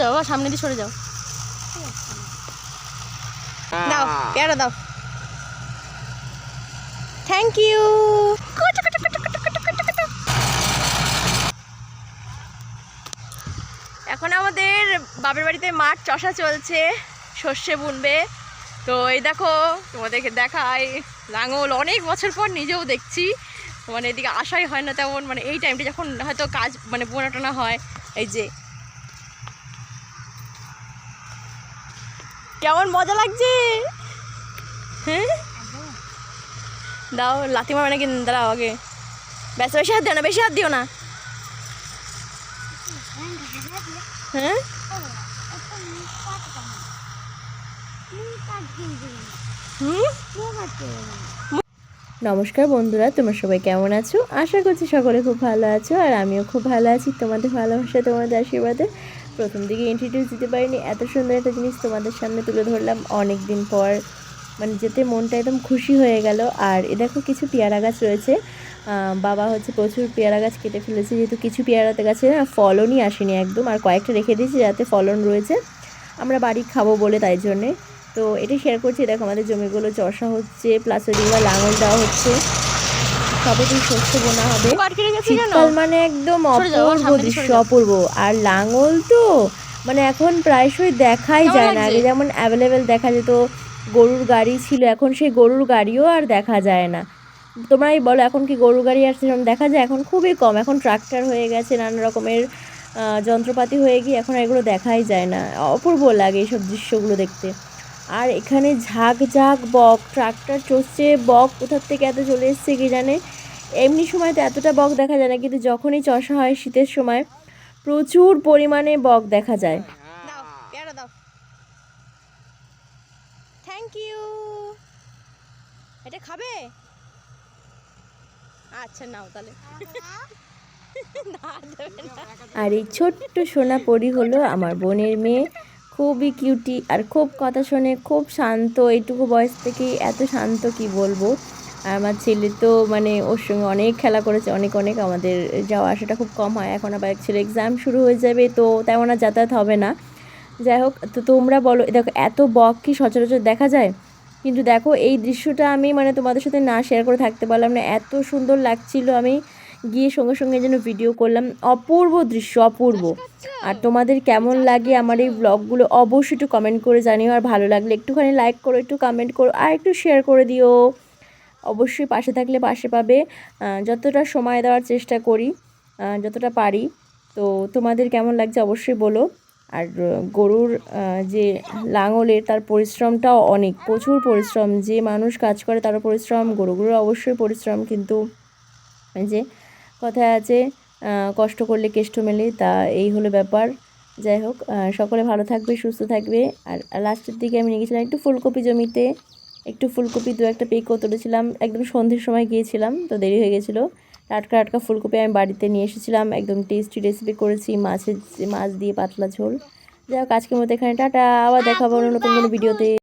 যাও বাবা সামনে দিয়ে সরে যাও। দাও, পেয়ারা দাও। থ্যাংক ইউ এখন আমাদের বাপের বাড়িতে মাঠ চষা চলছে, সর্ষে বুনবে। তো এই দেখো, তোমাদেরকে দেখাই, লাঙল অনেক বছর পর নিজেও দেখছি। মানে এদিকে আসাই হয় না তেমন মানে এই টাইমটা যখন হয়তো কাজ মানে বোনা টোনা হয়, এই যে কেমন মজা লাগছে? হ্যাঁ? দাও, লাথি মারবে নাকি? দাঁড়াও আগে। বেশ বেশি হাত দিও না, বেশি হাত দিও না। হ্যাঁ? নমস্কার বন্ধুরা, তোমরা সবাই কেমন আছো? আশা করছি সকলে খুব ভালো আছো, আর আমিও খুব ভালো আছি। তোমাদের ভালোবাসা, তোমাদের আশীর্বাদে প্রথম দিকে ইন্ট্রোডিউস দিতে পারিনি। এত সুন্দর একটা জিনিস তোমাদের সামনে তুলে ধরলাম অনেক দিন পর। মানে যেতে মনটা একদম খুশি হয়ে গেল। আর এ দেখো কিছু পেয়ারা গাছ রয়েছে। বাবা হচ্ছে প্রচুর পেয়ারা গাছ কেটে ফেলেছে। যেহেতু কিছু পেয়ারাতে গাছে না ফলনই আসেনি একদম। আর কয়েকটা রেখে দিয়েছি যাতে ফলন রয়েছে। আমরা বাড়ি খাব বলে তাই জন্যে। তো এটা শেয়ার করছি। দেখো আমাদের জমিগুলো চষা হচ্ছে প্লাস ওদিকে লাঙল দেওয়া হচ্ছে। দিন শস্য বোনা হবে? শীতকাল মানে একদম অপূর্ব। দৃশ্য অপূর্ব। আর লাঙল তো মানে এখন প্রায়শই দেখাই যায় না। আগে যেমন অ্যাভেলেবেল দেখা যেত গরুর গাড়ি ছিল এখন সেই গরুর গাড়িও আর দেখা যায় না। তোমরাই বলো এখন কি গরুর গাড়ি আর সেরকম দেখা যায়? এখন খুবই কম। এখন ট্রাক্টর হয়ে গেছে নানা রকমের যন্ত্রপাতি হয়ে গিয়ে এখন এগুলো দেখাই যায় না। অপূর্ব লাগে এইসব দৃশ্যগুলো দেখতে। আর এখানে ঝাঁক ঝাঁক বক ট্রাক্টর চষছে বক কোথার থেকে এত চলে এসছে কি জানে? এমনি সময় তো এতটা বক দেখা যায় না কিন্তু যখনই চষা হয় শীতের সময় প্রচুর পরিমাণে বক দেখা যায়। থ্যাংক ইউ এটা খাবে? আচ্ছা নাও তাহলে। আর এই ছোট্ট সোনা পরি হলো আমার বোনের মেয়ে। খুবই কিউটি আর খুব কথা শোনে খুব শান্ত। এইটুকু বয়স থেকেই এত শান্ত কি বলব? আমার ছেলে তো মানে ওর সঙ্গে অনেক খেলা করেছে, অনেক অনেক আমাদের যাওয়া আসাটা খুব কম হয়। এখন আবার ছেলে এক্সাম শুরু হয়ে যাবে, তো তেমন আর যাতায়াত হবে না। যাই হোক, তো তোমরা বলো, দেখো, এত বক কি সচরাচর দেখা যায়? কিন্তু দেখো, এই দৃশ্যটা আমি মানে তোমাদের সাথে না শেয়ার করে থাকতে পারলাম না। এত সুন্দর লাগছিল, আমি গিয়ে সঙ্গে সঙ্গে যেন ভিডিও করলাম। অপূর্ব দৃশ্য, অপূর্ব। আর তোমাদের কেমন লাগে আমার এই ব্লগগুলো অবশ্যই একটু কমেন্ট করে জানিও। আর ভালো লাগলে একটুখানি লাইক করো, একটু কমেন্ট করো, আর একটু শেয়ার করে দিও। অবশ্যই পাশে থাকলে পাশে পাবে। যতটা সময় দেওয়ার চেষ্টা করি যতটা পারি, তো তোমাদের কেমন লাগছে অবশ্যই বলো। আর গরুর যে লাঙলের, তার পরিশ্রমটাও অনেক, প্রচুর পরিশ্রম, যে মানুষ কাজ করে তারও পরিশ্রম গরুগুলোর অবশ্যই পরিশ্রম, কিন্তু যে কথায় আছে কষ্ট করলে কেষ্ট মেলে, তা এই হলো ব্যাপার। যাই হোক সকলে ভালো থাকবে, সুস্থ থাকবে, আর লাস্টের দিকে আমি নিয়ে গেছিলাম একটু ফুলকপি জমিতে। একটু ফুলকপি দু একটা পেকও তুলেছিলাম একদম সন্ধ্যের সময় গিয়েছিলাম, তো দেরি হয়ে গেছিল। টাটকা টাটকা ফুলকপি আমি বাড়িতে নিয়ে এসেছিলাম। একদম টেস্টি রেসিপি করেছি, মাছের মাছ দিয়ে পাতলা ঝোল। যাই হোক, আজকের মতো এখানে, টাটা। আবার দেখাবো নতুন কোনো ভিডিওতে